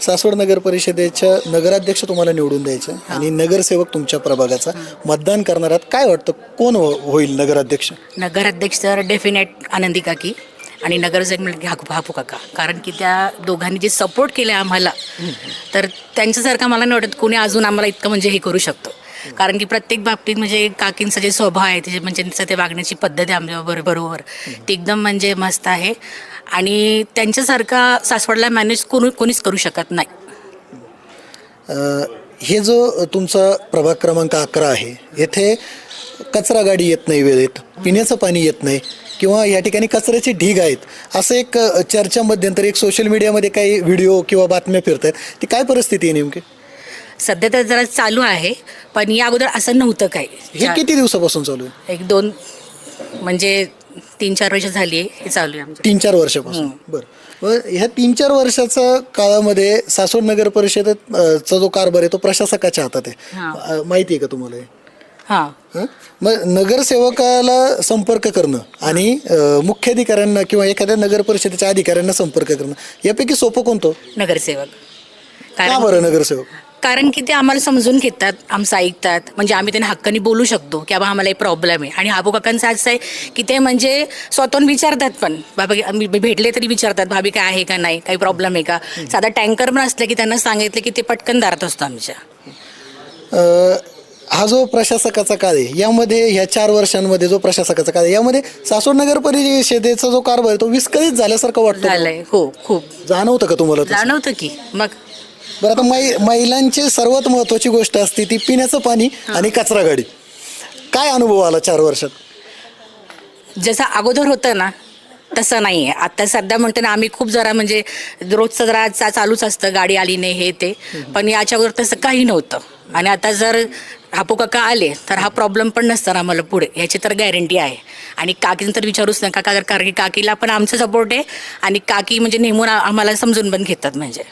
सासवड नगर परिषदेच्या नगराध्यक्ष तुम्हाला निवडून द्यायचं आणि नगरसेवक तुमच्या प्रभागाचा. मतदान करणाऱ्यात काय वाटतं? कोण हो- होईल नगराध्यक्ष? नगराध्यक्ष तर डेफिनेट आनंदी काकी आणि नगरसेवक म्हणजे हापू हापू काका. कारण की त्या दोघांनी जे सपोर्ट केलं आम्हाला तर त्यांच्यासारखं मला नाही वाटत कोणी अजून आम्हाला इतकं म्हणजे हे करू शकतो. कारण की प्रत्येक बाबतीत म्हणजे काकींचा जे स्वभाव आहे त्याचे म्हणजे त्यांचं ते वागण्याची पद्धत आहे आमच्या बरोबर. बरोबर ती एकदम म्हणजे मस्त आहे. आणि त्यांच्यासारखा सासवडला मॅनेज कोणी कोणीच करू शकत नाही. हे जो तुमचा प्रभाग क्रमांक अकरा आहे येथे कचरा गाडी येत नाही वेळेत पिण्याचं पाणी येत नाही किंवा या ठिकाणी कचऱ्याचे ढीग आहेत असं एक चर्चा मध्यंतरी एक सोशल मीडियामध्ये काही व्हिडिओ किंवा बातम्या फिरत आहेत ती काय परिस्थिती आहे नेमकी? सध्या तर जरा चालू आहे पण या अगोदर असं नव्हतं हे काही किती दिवसापासून चालू आहे? एक दोन म्हणजे तीन चार वर्ष झाली आहे हे चालू आहे आमचं. तीन चार वर्षापासून. बरं. मग ह्या तीन चार वर्षाच्या काळामध्ये सासवड नगर परिषदेत अ, चा जो कारभार आहे तो प्रशासकाच्या हातात आहे. हां. माहिती आहे का तुम्हाला हे? हां. हं? मग नगरसेवकाला संपर्क करणं आणि अ, मुख्याधिकाऱ्यांना किंवा एखाद्या नगर परिषदेच्या अधिकाऱ्यांना संपर्क करणं यापैकी सोपं कोणतं? नगरसेवक. का कारण बरं नगरसेवक? कारण की ते आम्हाला समजून घेतात आमचं ऐकतात. म्हणजे आम्ही त्यांना हक्काने बोलू शकतो की बाबा आम्हाला एक प्रॉब्लेम आहे. आणि हाबू काकांचं असं आहे की ते म्हणजे स्वतःहून विचारतात पण. बाबा आम्ही भेटले तरी विचारतात भाभी काय आहे का नाही काही प्रॉब्लेम आहे का? साधा टँकर पण असलं की त्यांना सांगितलं की ते पटकन दारात असतो आमच्या. हा जो प्रशासकाचा काळ आहे यामध्ये ह्या चार वर्षांमध्ये जो प्रशासकाचा काळ आहे यामध्ये सासवड नगर परिषदेचा जो कारभार आहे तो विस्कळीत झाल्यासारखं वाटतं. हो खूप. जाणवतं का तुम्हाला? जाणवतं की. मग बरं आता मै महिलांची सर्वात महत्वाची गोष्ट असते ती पिण्याचं पाणी आणि कचरा गाडी. काय अनुभव आला चार वर्षात? जसं अगोदर होतं ना तसं नाही आहे आता सध्या म्हणतो ना आम्ही खूप जरा म्हणजे रोजचं जरा चा चालूच असतं गाडी आली नाही हे ते. पण याच्यावर तसं काही नव्हतं. आणि आता जर हापू काका आले तर हा प्रॉब्लेम पण नसणार आम्हाला पुढे. याची तर गॅरंटी आहे. आणि काकीनं तर विचारूच नका का कारण की काकीला पण आमचा सपोर्ट आहे. आणि काकी म्हणजे नेमून आ- आम्हाला समजून पण घेतात म्हणजे.